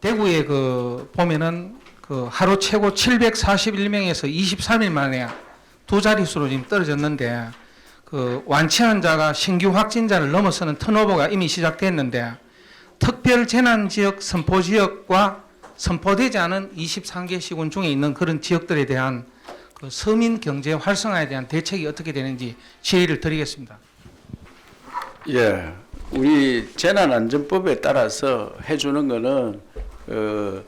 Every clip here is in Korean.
대구에 그 보면은 그 하루 최고 741명에서 23일 만에 두 자릿수로 지금 떨어졌는데 그 완치한 자가 신규 확진자를 넘어서는 턴오버가 이미 시작됐는데 특별 재난 지역 선포 지역과 선포되지 않은 23개 시군 중에 있는 그런 지역들에 대한 그 서민 경제 활성화에 대한 대책이 어떻게 되는지 질의를 드리겠습니다. 예, 우리 재난안전법에 따라서 해주는 거는 어,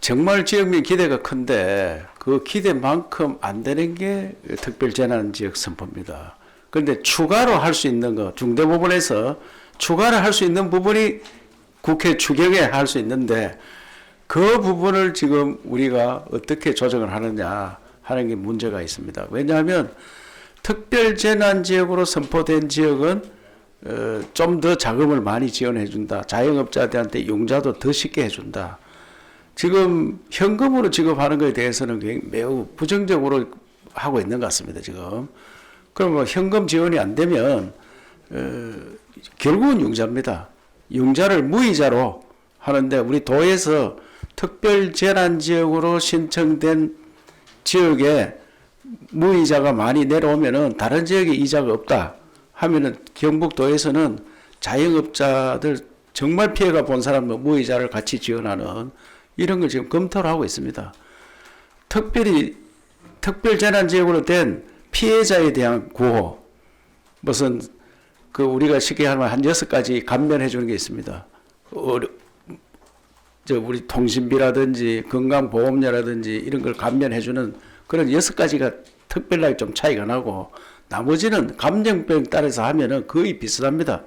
정말 지역민 기대가 큰데 그 기대만큼 안 되는 게 특별재난지역 선포입니다. 그런데 추가로 할 수 있는 거 중대법원에서 추가로 할 수 있는 부분이 국회 추경에 할 수 있는데 그 부분을 지금 우리가 어떻게 조정을 하느냐 하는 게 문제가 있습니다. 왜냐하면 특별재난지역으로 선포된 지역은 어, 좀 더 자금을 많이 지원해 준다. 자영업자들한테 용자도 더 쉽게 해 준다. 지금 현금으로 지급하는 것에 대해서는 매우 부정적으로 하고 있는 것 같습니다. 지금 그러면 뭐 현금 지원이 안 되면 어, 결국은 융자입니다. 융자를 무이자로 하는데 우리 도에서 특별 재난 지역으로 신청된 지역에 무이자가 많이 내려오면은 다른 지역에 이자가 없다 하면은 경북도에서는 자영업자들 정말 피해가 본 사람은 무이자를 같이 지원하는 이런 걸 지금 검토를 하고 있습니다. 특별히 특별 재난 지역으로 된 피해자에 대한 구호 무슨 그 우리가 쉽게 하면 한 여섯 가지 감면해 주는 게 있습니다. 어려, 저 우리 통신비라든지 건강보험료라든지 이런 걸 감면해 주는 그런 여섯 가지가 특별하게 좀 차이가 나고 나머지는 감정병 따라서 하면은 거의 비슷합니다.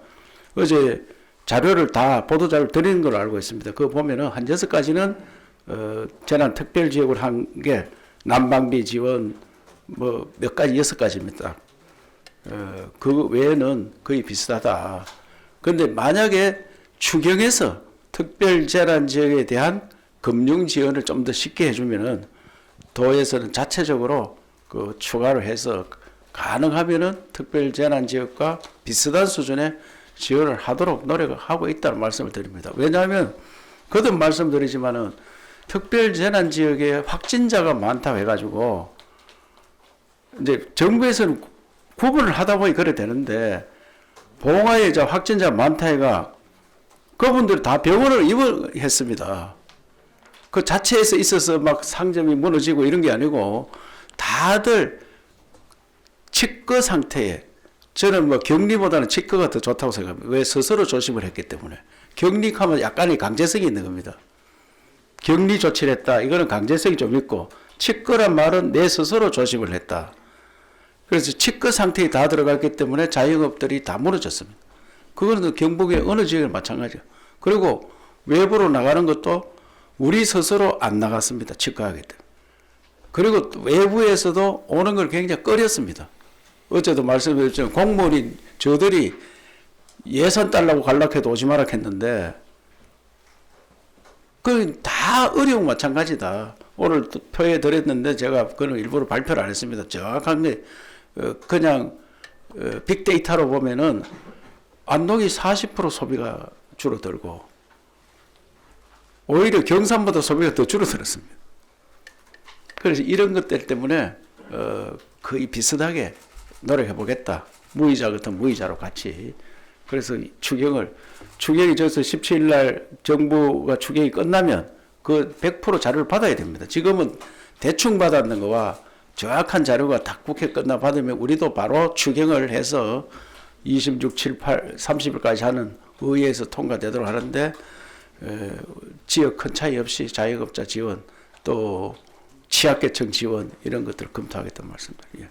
어제 자료를 다 보도 자료를 드리는 걸로 알고 있습니다. 그거 보면은 한 여섯 가지는 어, 재난 특별 지역으로 한게 난방비 지원 뭐 몇 가지 여섯 가지입니다. 어, 그 외에는 거의 비슷하다. 그런데 만약에 추경에서 특별 재난 지역에 대한 금융 지원을 좀 더 쉽게 해주면은 도에서는 자체적으로 그 추가로 해서 가능하면은 특별 재난 지역과 비슷한 수준의 지원을 하도록 노력을 하고 있다는 말씀을 드립니다. 왜냐하면 거듭 말씀드리지만은 특별 재난 지역에 확진자가 많다고 해가지고 이제 정부에서는 구분을 하다 보니 그래 되는데 봉화에 저 확진자 많다 해가 그분들 다 병원을 입원했습니다. 그 자체에서 있어서 막 상점이 무너지고 이런 게 아니고 다들 치과 상태에 저는 뭐 격리보다는 치과가 더 좋다고 생각합니다. 왜 스스로 조심을 했기 때문에 격리하면 약간의 강제성이 있는 겁니다. 격리 조치를 했다. 이거는 강제성이 좀 있고 치과란 말은 내 스스로 조심을 했다. 그래서 치과 상태에 다 들어갔기 때문에 자영업들이 다 무너졌습니다. 그거는 경북의 어느 지역에 마찬가지예요. 그리고 외부로 나가는 것도 우리 스스로 안 나갔습니다. 치과하기 때문에. 그리고 또 외부에서도 오는 걸 굉장히 꺼렸습니다. 어제도 말씀드렸지만 공무원이 저들이 예산 달라고 갈락해도 오지 마라 했는데 그다 어려운 마찬가지다. 오늘 또 표에 드렸는데 제가 그는 일부러 발표를 안 했습니다. 정확한 게 어, 그냥 어, 빅데이터로 보면은 안동이 40% 소비가 줄어들고 오히려 경산보다 소비가 더 줄어들었습니다. 그래서 이런 것들 때문에 어, 거의 비슷하게 노력해 보겠다. 무이자 같은 무이자로 같이. 그래서 추경을 추경이 저서 17일 날 정부가 추경이 끝나면 그 100% 자료를 받아야 됩니다. 지금은 대충 받았는 거와 정확한 자료가 다 국회 끝나 받으면 우리도 바로 추경을 해서 26, 7, 8, 30일까지 하는 의회에서 통과되도록 하는데 에, 지역 큰 차이 없이 자영업자 지원 또 취약계층 지원 이런 것들을 검토하겠다는 말씀입니다. 예.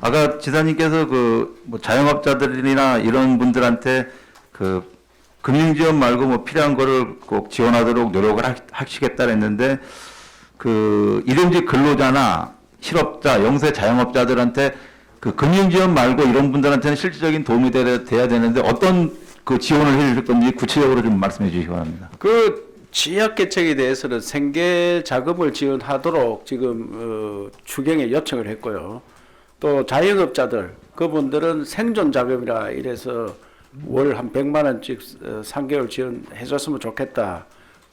아까 지사님께서 그 뭐 자영업자들이나 이런 분들한테 그 금융 지원 말고 뭐 필요한 거를 꼭 지원하도록 노력을 하- 하시겠다 했는데 그 일용직 근로자나 실업자, 영세 자영업자들한테 그 금융 지원 말고 이런 분들한테는 실질적인 도움이 돼- 돼야 되는데 어떤 그 지원을 해주실 건지 구체적으로 좀 말씀해 주시기 바랍니다. 그 취약계층에 대해서는 생계 자금을 지원하도록 지금 어, 추경에 요청을 했고요. 또 자영업자들 그분들은 생존 자금이라 이래서 월 한 100만 원씩 어, 3개월 지원해 줬으면 좋겠다.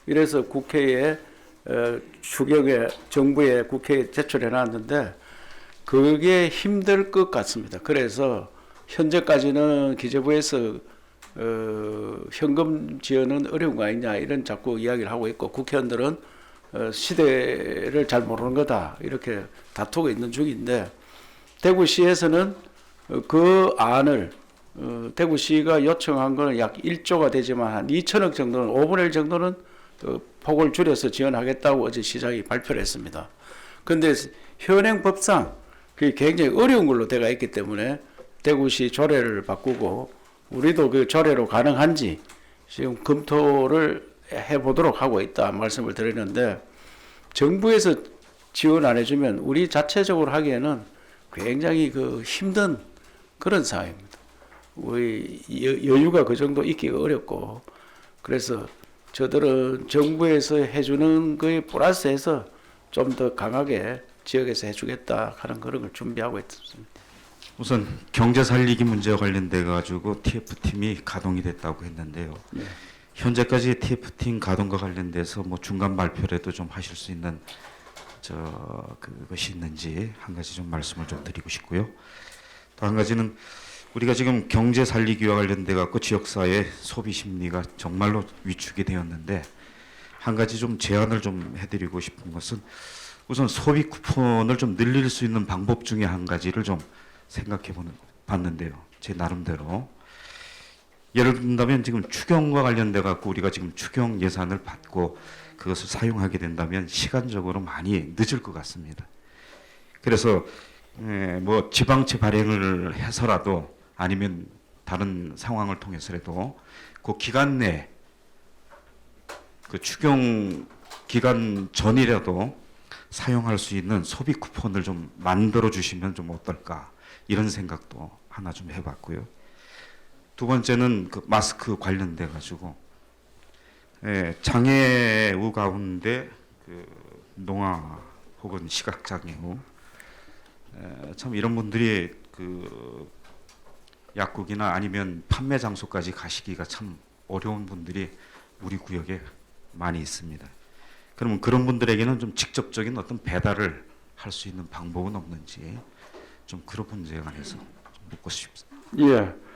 이래서 국회에 어, 추경에 정부에 국회에 제출해 놨는데 그게 힘들 것 같습니다. 그래서 현재까지는 기재부에서 어, 현금 지원은 어려운 거 아니냐 이런 자꾸 이야기를 하고 있고 국회의원들은 어, 시대를 잘 모르는 거다 이렇게 다투고 있는 중인데 대구시에서는 어, 그 안을 어, 대구시가 요청한 거는 약 1조가 되지만 한 2천억 정도는 5분의 1 정도는 그 폭을 줄여서 지원하겠다고 어제 시장이 발표를 했습니다. 그런데 현행 법상 그게 굉장히 어려운 걸로 돼가 있기 때문에 대구시 조례를 바꾸고 우리도 그 조례로 가능한지 지금 검토를 해보도록 하고 있다 말씀을 드리는데 정부에서 지원 안 해주면 우리 자체적으로 하기에는 굉장히 그 힘든 그런 상황입니다. 우리 여- 여유가 그 정도 있기가 어렵고 그래서 저들은 정부에서 해주는 거에 플러스해서 좀 더 강하게 지역에서 해주겠다 하는 그런 걸 준비하고 있습니다. 우선 경제 살리기 문제와 관련돼 가지고 TF팀이 가동이 됐다고 했는데요. 네. 현재까지 TF팀 가동과 관련돼서 뭐 중간 발표라도 좀 하실 수 있는 저 그것이 있는지 한 가지 좀 말씀을 좀 드리고 싶고요. 또 한 가지는 우리가 지금 경제 살리기와 관련돼 갖고 지역사회 소비 심리가 정말로 위축이 되었는데 한 가지 좀 제안을 좀 해드리고 싶은 것은 우선 소비 쿠폰을 좀 늘릴 수 있는 방법 중에 한 가지를 좀 생각해 보는 봤는데요. 제 나름대로 예를 든다면 지금 추경과 관련돼 갖고 우리가 지금 추경 예산을 받고 그것을 사용하게 된다면 시간적으로 많이 늦을 것 같습니다. 그래서 에, 뭐 지방채 발행을 해서라도 아니면 다른 상황을 통해서라도 그 기간 내 그 추경 기간 전이라도 사용할 수 있는 소비 쿠폰을 좀 만들어 주시면 좀 어떨까 이런 생각도 하나 좀 해봤고요. 두 번째는 그 마스크 관련돼 가지고 예, 장애우 가운데 그 농아 혹은 시각 장애우 에, 참 이런 분들이 그 약국이나 아니면 판매 장소까지 가시기가 참 어려운 분들이 우리 구역에 많이 있습니다. 그러면 그런 분들에게는 좀 직접적인 어떤 배달을 할 수 있는 방법은 없는지 좀 그런 문제에 관해서 좀 묻고 싶습니다. 예.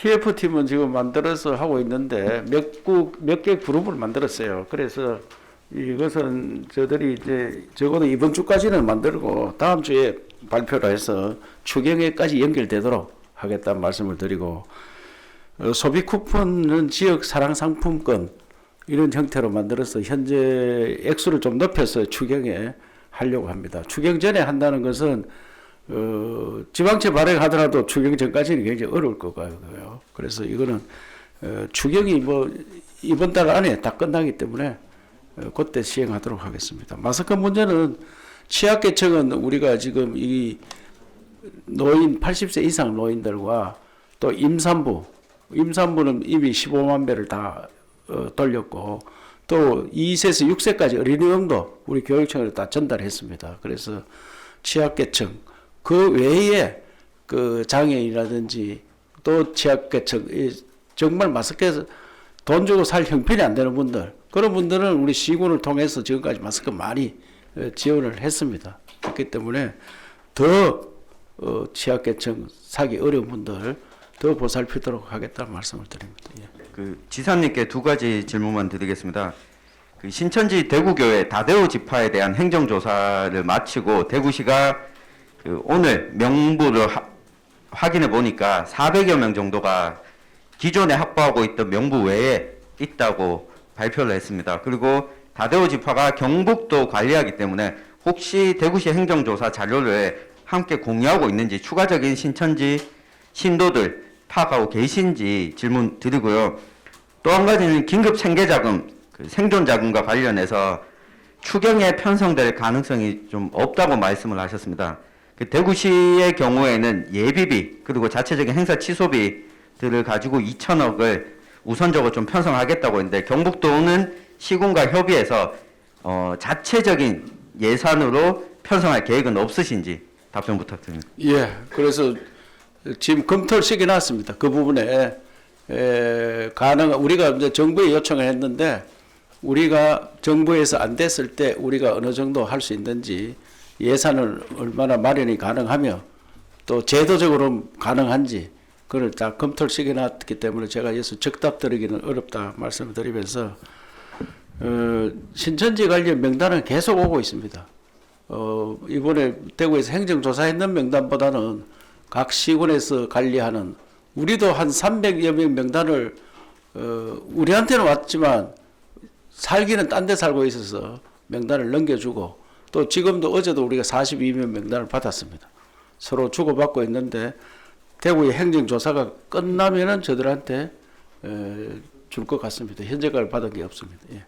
TF 팀은 지금 만들어서 하고 있는데 몇 국 몇 개 그룹을 만들었어요. 그래서 이것은 저들이 이제 적어도 이번 주까지는 만들고 다음 주에 발표를 해서 추경에까지 연결되도록 하겠다는 말씀을 드리고 어, 소비 쿠폰은 지역 사랑 상품권 이런 형태로 만들어서 현재 액수를 좀 높여서 추경에 하려고 합니다. 추경 전에 한다는 것은 어, 지방채 발행하더라도 추경 전까지는 굉장히 어려울 것 같고요. 그래서 이거는 어, 추경이 뭐 이번 달 안에 다 끝나기 때문에 어, 그때 시행하도록 하겠습니다. 마스크 문제는 취약계층은 우리가 지금 이 노인 80세 이상 노인들과 또 임산부, 임산부는 이미 15만 배를 다 어, 돌렸고 또 2세에서 6세까지 어린이용도 우리 교육청으로 다 전달했습니다. 그래서 취약계층 그 외에 그 장애인이라든지 또 취약계층 이 정말 마스크에서 돈 주고 살 형편이 안 되는 분들 그런 분들은 우리 시군을 통해서 지금까지 마스크 많이 어, 지원을 했습니다. 그렇기 때문에 더 어, 취약계층 사기 어려운 분들 더 보살피도록 하겠다는 말씀을 드립니다. 예. 그 지사님께 두 가지 질문만 드리겠습니다. 그 신천지 대구교회 다대오 지파에 대한 행정조사를 마치고 대구시가 그 오늘 명부를 하- 확인해 보니까 400여 명 정도가 기존에 확보하고 있던 명부 외에 있다고 발표를 했습니다. 그리고 다대오 지파가 경북도 관리하기 때문에 혹시 대구시 행정조사 자료를 함께 공유하고 있는지 추가적인 신천지 신도들 파악하고 계신지 질문 드리고요. 또 한 가지는 긴급 생계자금, 그 생존자금과 관련해서 추경에 편성될 가능성이 좀 없다고 말씀을 하셨습니다. 그 대구시의 경우에는 예비비 그리고 자체적인 행사 취소비들을 가지고 2천억을 우선적으로 좀 편성하겠다고 했는데 경북도는 시군과 협의해서 어, 자체적인 예산으로 편성할 계획은 없으신지 답변 부탁드립니다. 예, 그래서 지금 검토를 시켜놨습니다. 그 부분에 에, 가능 우리가 이제 정부에 요청을 했는데 우리가 정부에서 안 됐을 때 우리가 어느 정도 할 수 있는지 예산을 얼마나 마련이 가능하며 또 제도적으로 가능한지 그걸 다 검토를 시켜놨기 때문에 제가 여기서 적답 드리기는 어렵다 말씀을 드리면서 어, 신천지 관련 명단은 계속 오고 있습니다. 어, 이번에 대구에서 행정조사했는 명단보다는 각 시군에서 관리하는 우리도 한 300여 명 명단을 어, 우리한테는 왔지만 살기는 딴 데 살고 있어서 명단을 넘겨주고 또 지금도 어제도 우리가 42명 명단을 받았습니다. 서로 주고받고 있는데 대구의 행정조사가 끝나면은 저들한테 줄 것 같습니다. 현재까지 받은 게 없습니다. 예.